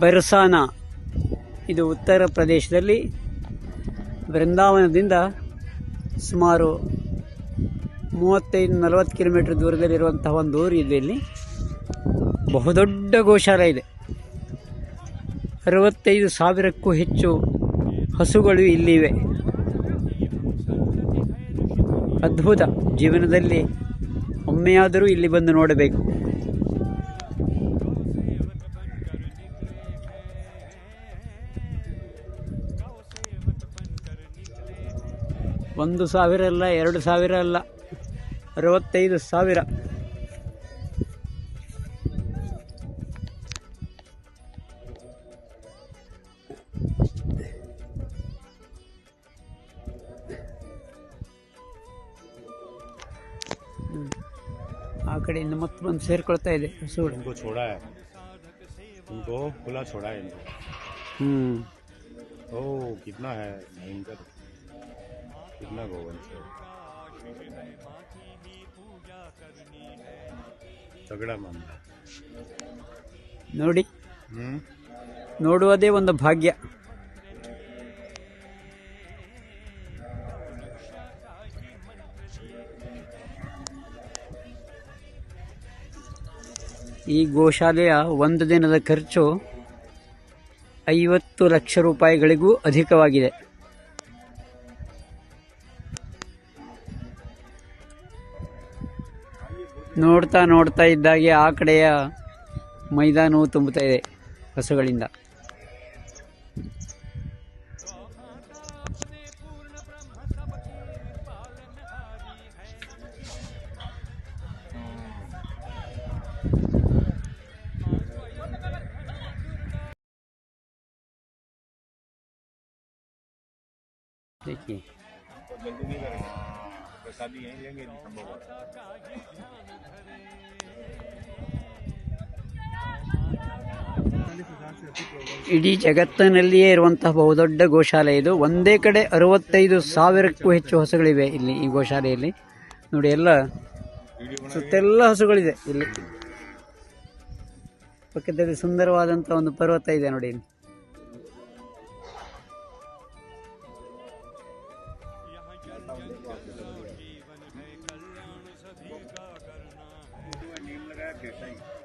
ಬರ್ಸಾನ. ಇದು ಉತ್ತರ ಪ್ರದೇಶದಲ್ಲಿ ಬೃಂದಾವನದಿಂದ ಸುಮಾರು ಮೂವತ್ತೈದು ನಲವತ್ತು ಕಿಲೋಮೀಟ್ರ್ ದೂರದಲ್ಲಿರುವಂತಹ ಒಂದು ಊರು ಇದೆ ಇಲ್ಲಿ. ಬಹುದೊಡ್ಡ ಗೋಶಾಲೆ ಇದೆ. ಅರವತ್ತೈದು ಸಾವಿರಕ್ಕೂ ಹೆಚ್ಚು ಹಸುಗಳು ಇಲ್ಲಿವೆ. ಅದ್ಭುತ. ಜೀವನದಲ್ಲಿ ಒಮ್ಮೆಯಾದರೂ ಇಲ್ಲಿ ಬಂದು ನೋಡಬೇಕು. ಒಂದು ಸಾವಿರ ಅಲ್ಲ ಎರಡು ಸಾವಿರ ಅಲ್ಲ ಅರವತ್ತೈದು ಸಾವಿರ. ಆ ಕಡೆಯಿಂದ ಮತ್ತೆ ಬಂದು ಸೇರ್ಕೊಳ್ತಾ ಇದೆ ಹಸುಗಳು. ಗುಲಾ ಹ್ಞೂ ಓ ಕಿತ್ನಾ ಹೈ ಭಯಂಕರ. कितना है भयंकर कितना गोवंश है तगड़ा मामला ನೋಡಿ हम्म ನೋಡುವುದೇ ಒಂದು ಭಾಗ್ಯ ಈ ಗೋಶಾಲೆಯ ಒಂದು ದಿನದ ಖರ್ಚು ಐವತ್ತು ಲಕ್ಷ ರೂಪಾಯಿಗಳಿಗೂ ಅಧಿಕವಾಗಿದೆ ನೋಡ್ತಾ ನೋಡ್ತಾ ಇದ್ದಾಗೆ ಆ ಕಡೆಯ ಮೈದಾನವು ತುಂಬುತ್ತಾ ಇದೆ ಹಸುಗಳಿಂದ देखिए प्रसादी यहीं लेंगे ಇಡೀ ಜಗತ್ತಿನಲ್ಲಿಯೇ ಇರುವಂತಹ ಬಹುದೊಡ್ಡ ಗೋಶಾಲೆ ಇದು ಒಂದೇ ಕಡೆ ಅರವತ್ತೈದು ಸಾವಿರಕ್ಕೂ ಹೆಚ್ಚು ಹಸುಗಳಿವೆ ಇಲ್ಲಿ ಈ ಗೋಶಾಲೆಯಲ್ಲಿ ನೋಡಿ ಎಲ್ಲ ಸುತ್ತೆಲ್ಲ ಹಸುಗಳಿದೆ ಇಲ್ಲಿ ಪಕ್ಕದಲ್ಲಿ ಸುಂದರವಾದಂತಹ ಒಂದು ಪರ್ವತ ಇದೆ ನೋಡಿ ಇಲ್ಲಿ good thing.